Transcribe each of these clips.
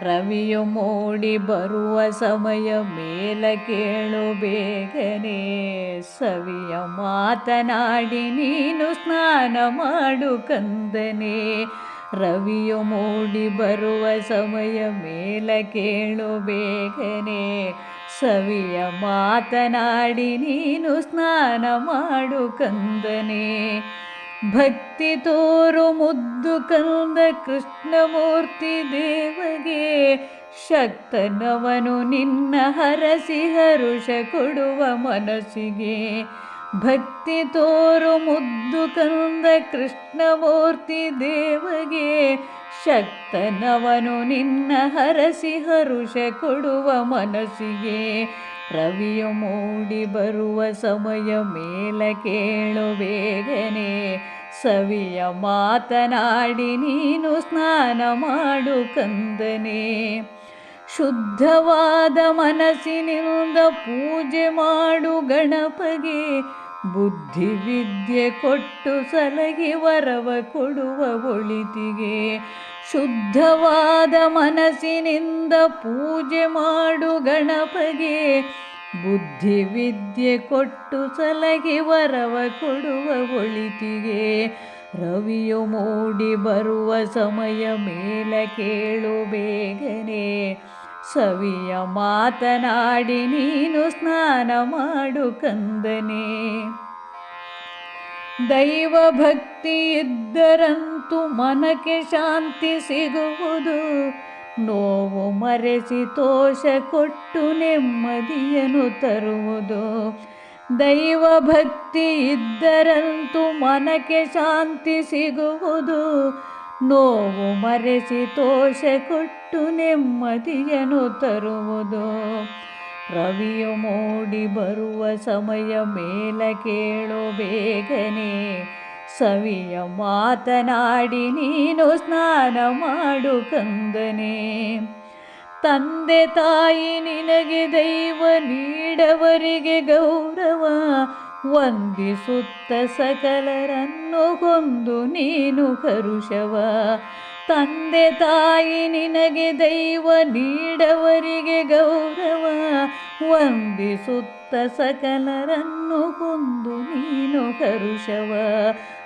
ರವಿಯು ಮೂಡಿ ಬರುವ ಸಮಯ ಮೇಲ ಕೇಳು ಬೇಗನೆ. ಸವಿಯ ಮಾತನಾಡಿ ನೀನು ಸ್ನಾನ ಮಾಡು ಕಂದನೆ. ರವಿಯು ಮೂಡಿ ಬರುವ ಸಮಯ ಮೇಲ ಕೇಳು ಬೇಗನೆ. ಸವಿಯ ಮಾತನಾಡಿ ನೀನು ಸ್ನಾನ ಮಾಡು ಕಂದನೆ. ಭಕ್ತಿ ತೋರು ಮುದ್ದು ಕಂದ ಕೃಷ್ಣಮೂರ್ತಿ ದೇವಗೆ, ಶಕ್ತನವನು ನಿನ್ನ ಹರಸಿ ಹರುಷ ಕೊಡುವ ಮನಸ್ಸಿಗೆ. ಭಕ್ತಿ ತೋರು ಮುದ್ದು ಕಂದ ಕೃಷ್ಣಮೂರ್ತಿ ದೇವಗೆ, ಶಕ್ತನವನು ನಿನ್ನ ಹರಸಿ ಹರುಷ ಕೊಡುವ ಮನಸ್ಸಿಗೆ. ರವಿಯು ಮೂಡಿ ಬರುವ ಸಮಯ ಮೇಲ ಕೇಳು ಬೇಗನೆ. ಸವಿಯ ಮಾತನಾಡಿ ನೀನು ಸ್ನಾನ ಮಾಡು ಕಂದನೆ. ಶುದ್ಧವಾದ ಮನಸ್ಸಿನಿಂದ ಪೂಜೆ ಮಾಡು ಗಣಪಗೆ. ಬುದ್ಧಿ ವಿದ್ಯೆ ಕೊಟ್ಟು ಸಲಗೆ ವರವ ಕೊಡುವ ಒಳಿತಿಗೆ, ಶುದ್ಧವಾದ ಮನಸ್ಸಿನಿಂದ ಪೂಜೆ ಮಾಡು ಗಣಪಗೆ ಬುದ್ಧಿ ವಿದ್ಯೆ ಕೊಟ್ಟು ಸಲಗೆ ವರವ ಕೊಡುವ ಒಳಿತಿಗೆ, ರವಿಯು ಮೂಡಿ ಬರುವ ಸಮಯ ಮೇಲೆ ಕೇಳು ಬೇಗನೆ. ಸವಿಯ ಮಾತನಾಡಿ ನೀನು ಸ್ನಾನ ಮಾಡು ಕಂದನೆ. ದೈವ ಭಕ್ತಿ ಇದ್ದರಂತೂ ಮನಕ್ಕೆ ಶಾಂತಿ ಸಿಗುವುದು. ನೋವು ಮರೆಸಿ ತೋಷ ಕೊಟ್ಟು ನೆಮ್ಮದಿಯನ್ನು ತರುವುದು. ದೈವ ಭಕ್ತಿ ಇದ್ದರಂತೂ ಮನಕ್ಕೆ ಶಾಂತಿ ಸಿಗುವುದು. ನೋವು ಮರೆಸಿ ತೋಷೆ ಕೊಟ್ಟು ನೆಮ್ಮದಿಯನ್ನು ತರುವುದು. ರವಿಯು ಮೂಡಿ ಬರುವ ಸಮಯ ಮೇಲ ಕೇಳು ಬೇಗನೆ. ಸವಿಯ ಮಾತನಾಡಿ ನೀನು ಸ್ನಾನ ಮಾಡು ಕಂದನೆ. ತಂದೆ ತಾಯಿ ನಿನಗೆ ದೈವ ನೀಡವರಿಗೆ ಗೌರವ. ವಂದಿಸುತ್ತ ಸಕಲರನ್ನು ಕೊಂದು ನೀನು ಕರುಷವ. ತಂದೆ ತಾಯಿ ನಿನಗೆ ದೈವ ನೀಡವರಿಗೆ ಗೌರವ. ವಂದಿಸುತ್ತ ಸಕಲರನ್ನು ಕೊಂದು ನೀನು ಕರುಷವ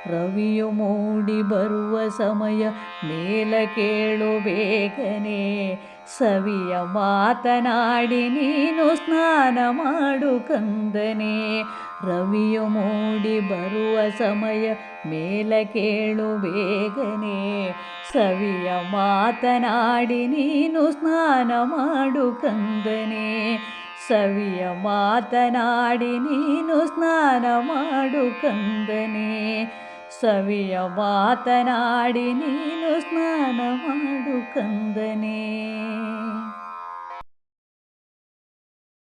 ರವಿಯು ಮೂಡಿ ಬರುವ ಸಮಯ ಮೇಲ ಕೇಳು ಬೇಗನೆ. ಸವಿಯ ಮಾತನಾಡಿ ನೀನು ಸ್ನಾನ ಮಾಡು ಕಂದನೆ. ರವಿಯು ಮೂಡಿ ಬರುವ ಸಮಯ ಮೇಲ ಕೇಳು ಬೇಗನೆ. ಸವಿಯ ಮಾತನಾಡಿ ನೀನು ಸ್ನಾನ ಮಾಡು ಕಂದನೆ. ಸವಿಯ ಮಾತನಾಡಿ ನೀನು ಸ್ನಾನ ಮಾಡು ಕಂದನೆ. ಸವಿಯ ಮಾತನಾಡಿ ನೀನು ಸ್ನಾನ ಮಾಡು ಕಂದನೆ.